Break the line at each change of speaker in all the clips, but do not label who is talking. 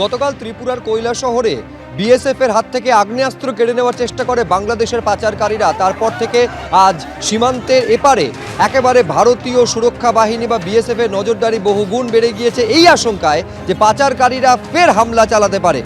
গতকাল ত্রিপুরার কৈলা শহরে বিএসএফের হাত থেকে আগ্নেয়াস্ত্র কেড়ে নেওয়ার চেষ্টা করে বাংলাদেশের পাচারকারীরা। তারপর থেকে আজ সীমান্তের এপারে একেবারে ভারতীয় সুরক্ষা বাহিনী বা বিএসএফের নজরদারি বহুগুণ বেড়ে গিয়েছে। এই আশঙ্কায় যে পাচারকারীরা ফের হামলা চালাতে পারে।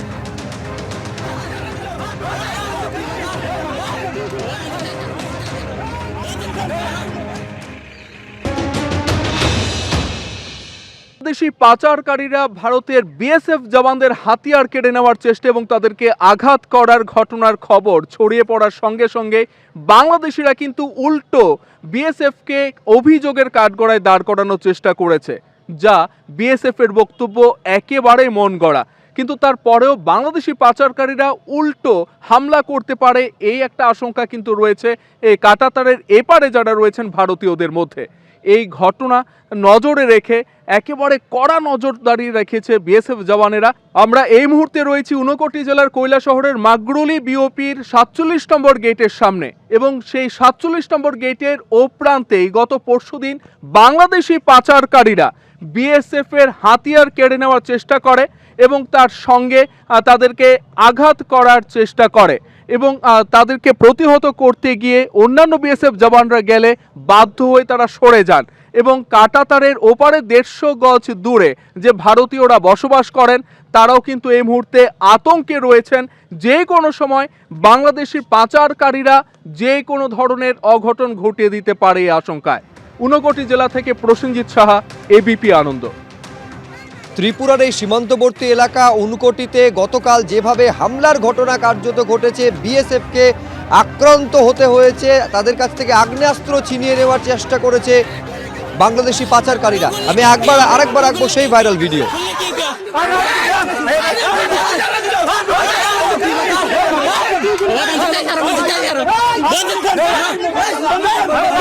বাংলাদেশি পাচারকারীরা ভারতের বিএসএফ জওয়ানদের হাতিয়ার কেড়ে নেওয়ার চেষ্টা এবং তাদেরকে আঘাত করার ঘটনার খবর ছড়িয়ে পড়ার সঙ্গে সঙ্গে বাংলাদেশিরা কিন্তু উল্টো বিএসএফকে অভিযোগের কাঠগড়ায় দাঁড় করানোর চেষ্টা করেছে, যা বিএসএফের বক্তব্য একেবারেই মন গড়া। কিন্তু তারপরেও বাংলাদেশি পাচারকারীরা উল্টো হামলা করতে পারে এই একটা আশঙ্কা কিন্তু রয়েছে এই কাটাতারের এপারে যারা রয়েছেন ভারতীয়দের মধ্যে। এই ঘটনা নজরে রেখে একেবারে কড়া নজরদারি রেখেছে বিএসএফ জওয়ানেরা। আমরা এই মুহূর্তে রয়েছি উনকোটি জেলার কৈলা শহরের মাগরুলি বিওপির সাতচল্লিশ নম্বর গেটের সামনে এবং সেই সাতচল্লিশ নম্বর গেটের ও প্রান্তেই গত পরশুদিন বাংলাদেশি পাচারকারীরা বিএসএফ এর হাতিয়ার কেড়ে নেওয়ার চেষ্টা করে। এবং তার সঙ্গে তাদেরকে আঘাত করার চেষ্টা করে এবং তাদেরকে প্রতিহত করতে গিয়ে অন্যান্য বিএসএফ জওয়ানরা গেলে বাধ্য হয়ে তারা সরে যান এবং কাটাতারের ওপারে দেড়শো গজ দূরে যে ভারতীয়রা বসবাস করেন, তারাও কিন্তু এই মুহূর্তে আতঙ্কে রয়েছেন। যে কোনো সময় বাংলাদেশি পাচারকারীরা যে কোনো ধরনের অঘটন ঘটিয়ে দিতে পারে এই আশঙ্কায়। ঊনকোটি জেলা থেকে প্রসেনজিৎ সাহা এবিপি আনন্দ।
ত্রিপুরার এই সীমান্তবর্তী এলাকা উনকোটিতে গতকাল যেভাবে হামলার ঘটনা কার্যত ঘটেছে, বিএসএফকে আক্রান্ত হতে হয়েছে, তাদের কাছ থেকে আগ্নেয়াস্ত্র ছিনিয়ে নেওয়ার চেষ্টা করেছে বাংলাদেশি পাচারকারীরা। আমি একবার, আরেকবার আঁকবো সেই ভাইরাল ভিডিও।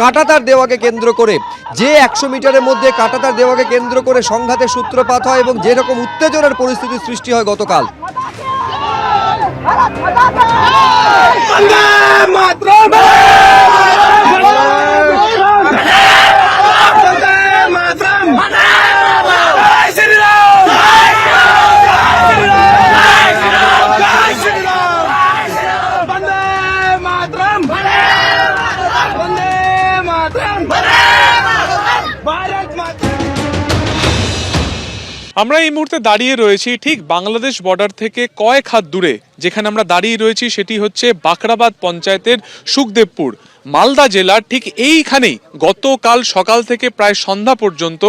কাঁটাতার দেওয়াকে কেন্দ্র করে। যে একশো মিটারের মধ্যে কাটাতার দেওয়াকে কেন্দ্র করে সংঘাতের সূত্রপাত হয় এবং যেরকম উত্তেজনার পরিস্থিতির সৃষ্টি হয় গতকাল।
আমরা এই মুহূর্তে দাঁড়িয়ে রয়েছি ঠিক বাংলাদেশ বর্ডার থেকে কয়েক হাত দূরে। যেখানে আমরা দাঁড়িয়ে রয়েছি সেটি হচ্ছে বাখরাবাদ পঞ্চায়েতের সুখদেবপুর। মালদা জেলার ঠিক এইখানেই গতকাল সকাল থেকে প্রায় সন্ধ্যা পর্যন্ত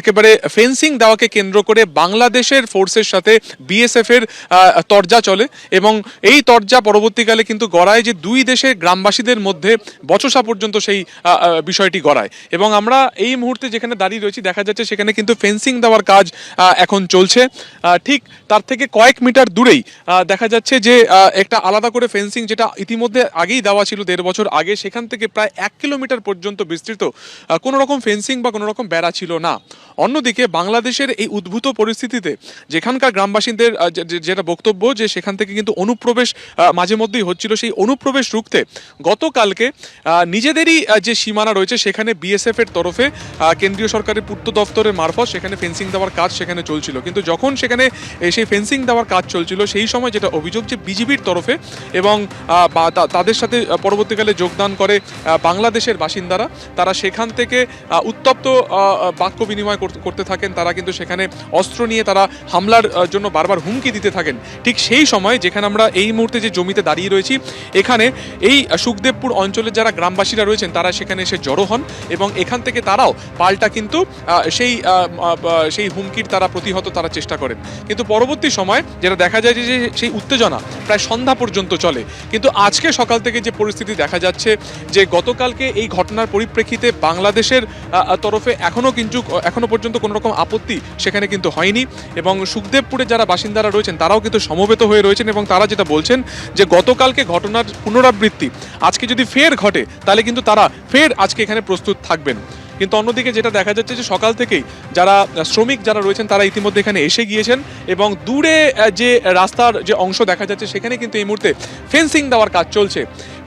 একেবারে ফেন্সিং দেওয়াকে কেন্দ্র করে বাংলাদেশের ফোর্সের সাথে বিএসএফ এর তরজা চলে এবং এই তরজা পরবর্তীকালে কিন্তু গড়ায় যে দুই দেশের গ্রামবাসীদের মধ্যে বচসা পর্যন্ত সেই বিষয়টি গড়ায়। এবং আমরা এই মুহূর্তে যেখানে দাঁড়িয়ে রয়েছি, দেখা যাচ্ছে সেখানে কিন্তু ফেন্সিং দেওয়ার কাজ এখন চলছে। ঠিক তার থেকে কয়েক মিটার দূরেই দেখা যাচ্ছে যে একটা আলাদা করে ফেন্সিং যেটা ইতিমধ্যে আগেই দেওয়া ছিল দেড় বছর আগে সেখান থেকে প্রায় এক কিলোমিটার পর্যন্ত বিস্তৃত কোনো রকম ফেন্সিং বা কোনো রকম বেড়া ছিল না। অন্যদিকে বাংলাদেশের এই উদ্ভূত পরিস্থিতিতে যেখানকার গ্রামবাসীদের যেটা বক্তব্য যে সেখান থেকে কিন্তু অনুপ্রবেশ মাঝে মধ্যেই হচ্ছিল সেই অনুপ্রবেশ রুখতে, গতকালকে নিজেদেরই যে সীমানা রয়েছে সেখানে বিএসএফ এর তরফে কেন্দ্রীয় সরকারের পূর্ত দপ্তরের মারফত সেখানে ফেন্সিং দেওয়ার কাজ সেখানে চলছিল। কিন্তু যখন সেখানে সেই ফেন্সিং দেওয়ার কাজ চলছিল, সেই সময় যেটা অভিযোগ যে বিজিবির তরফে এবং তাদের সাথে পরবর্তীকালে যোগদান করে বাংলাদেশের বাসিন্দারা। তারা সেখান থেকে উত্তপ্ত বাক্য বিনিময় করতে থাকেন। তারা কিন্তু সেখানে অস্ত্র নিয়ে তারা হামলার জন্য বারবার হুমকি দিতে থাকেন। ঠিক সেই সময় যেখানে আমরা এই মুহূর্তে যে জমিতে দাঁড়িয়ে রয়েছি, এখানে এই সুখদেব সুখদেবপুর অঞ্চলের যারা গ্রামবাসীরা রয়েছেন, তারা সেখানে এসে জড়ো হন এবং এখান থেকে তারাও পাল্টা কিন্তু সেই সেই হুমকির তারা প্রতিহত তারা চেষ্টা করেন। কিন্তু পরবর্তী সময় যেটা দেখা যায় যে সেই উত্তেজনা প্রায় সন্ধ্যা পর্যন্ত চলে। কিন্তু আজকে সকাল থেকে যে পরিস্থিতি দেখা যাচ্ছে, যে গতকালকে এই ঘটনার পরিপ্রেক্ষিতে বাংলাদেশের তরফে এখনও কিন্তু এখনও পর্যন্ত কোনো রকম আপত্তি সেখানে কিন্তু হয়নি এবং সুখদেবপুরের যারা বাসিন্দারা রয়েছেন, তারাও কিন্তু সমবেত হয়ে রয়েছেন এবং তারা যেটা বলছেন যে গতকালকে ঘটনার পুনরাবৃত্তি, আজকে যদি ফের ঘটে, তাহলে কিন্তু তারা ফের আজকে এখানে প্রস্তুত থাকবেন। কিন্তু অন্যদিকে যেটা দেখা যাচ্ছে যে সকাল থেকেই যারা শ্রমিক যারা রয়েছেন, তারা ইতিমধ্যে এখানে এসে গিয়েছেন এবং দূরে যে রাস্তার যে অংশ দেখা যাচ্ছে, সেখানে কিন্তু এই মুহূর্তে ফেন্সিং দেওয়ার কাজ চলছে।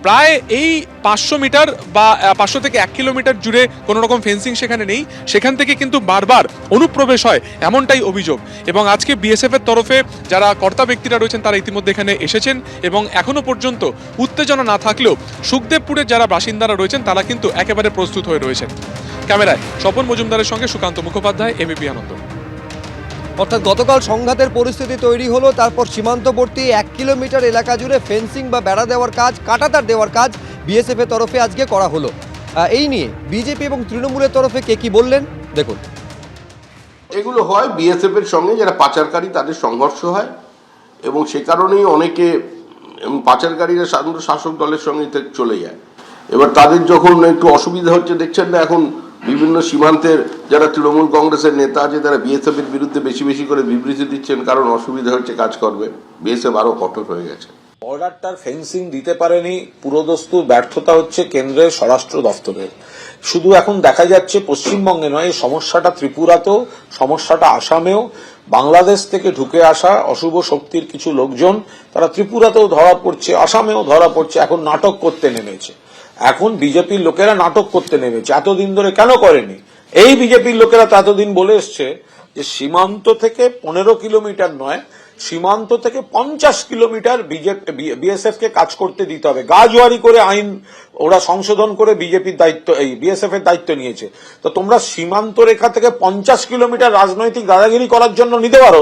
প্রায় এই পাঁচশো মিটার বা পাঁচশো থেকে এক কিলোমিটার জুড়ে কোনো রকম ফেন্সিং সেখানে নেই। সেখান থেকে কিন্তু বারবার অনুপ্রবেশ হয় এমনটাই অভিযোগ। এবং আজকে বিএসএফ এর তরফে যারা কর্তা ব্যক্তিরা রয়েছেন, তারা ইতিমধ্যে এখানে এসেছেন এবং এখনও পর্যন্ত উত্তেজনা না থাকলেও সুখদেবপুরের যারা বাসিন্দারা রয়েছেন, তারা কিন্তু একেবারে প্রস্তুত হয়ে রয়েছেন। ক্যামেরায় স্বপন মজুমদারের সঙ্গে সুকান্ত মুখোপাধ্যায় এবিপি আনন্দ।
অর্থাৎ গতকাল সংঘাতের পরিস্থিতি তৈরি হলো, তারপর সীমান্তবর্তী এক কিলোমিটার এলাকা জুড়ে ফেন্সিং বা বেড়া দেওয়ার কাজ, কাটাতার দেওয়ার কাজ বিএসএফ এর তরফে আজকে করা হলো। এই নিয়ে বিজেপি এবং তৃণমূলের তরফে কে কি বললেন, দেখুন।
এগুলো হয় বিএসএফ এর সঙ্গে, যারা পাচারকারী তাদের সংঘর্ষ হয়, এবং সে কারণেই অনেকে পাচারকারীরা সাধারণত শাসক দলের সঙ্গে চলে যায়। এবার তাদের যখন একটু অসুবিধা হচ্ছে, দেখছেন না, এখন বিভিন্ন সীমান্তের যারা তৃণমূল কংগ্রেসের নেতা আছে, তারা বিএসএফ এর বিরুদ্ধে বেশি বেশি করে বিবৃতি দিচ্ছেন, কারণ অসুবিধা হচ্ছে কাজ করবে। বিএসএফ আরও কঠোর হয়ে গেছে।
বর্ডারটার ফেন্সিং দিতে পারেনি পুরোদস্তুর ব্যর্থতা হচ্ছে কেন্দ্রের স্বরাষ্ট্র দফতরের শুধু এখন দেখা যাচ্ছে পশ্চিমবঙ্গে নয়, সমস্যাটা ত্রিপুরাতেও, সমস্যাটা আসামেও। বাংলাদেশ থেকে ঢুকে আসা অশুভ শক্তির কিছু লোকজন, তারা ত্রিপুরাতেও ধরা পড়ছে, আসামেও ধরা পড়ছে, এখন নাটক করতে নেমেছে। এখন বিজেপির লোকেরা নাটক করতে নেমেছে, এতদিন ধরে কেন করেনি? এই বিজেপির লোকেরা তো এতদিন বলে এসছে যে সীমান্ত থেকে পনেরো কিলোমিটার নয়, সীমান্ত থেকে পঞ্চাশ কিলোমিটার বিএসএফ কে কাজ করতে দিতে হবে। গাজওয়ারি করে আইন ওরা সংশোধন করে বিজেপির দায়িত্ব, এই বিএসএফ এর দায়িত্ব নিয়েছে। তো তোমরা সীমান্ত রেখা থেকে পঞ্চাশ কিলোমিটার রাজনৈতিক দাদাগিরি করার জন্য নিতে পারো,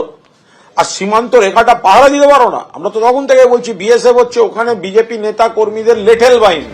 আর সীমান্ত রেখাটা পাহারা দিতে পারো না। আমরা তো তখন থেকে বলছি, বিএসএফ হচ্ছে ওখানে বিজেপি নেতা কর্মীদের লেঠেল বাহিনী।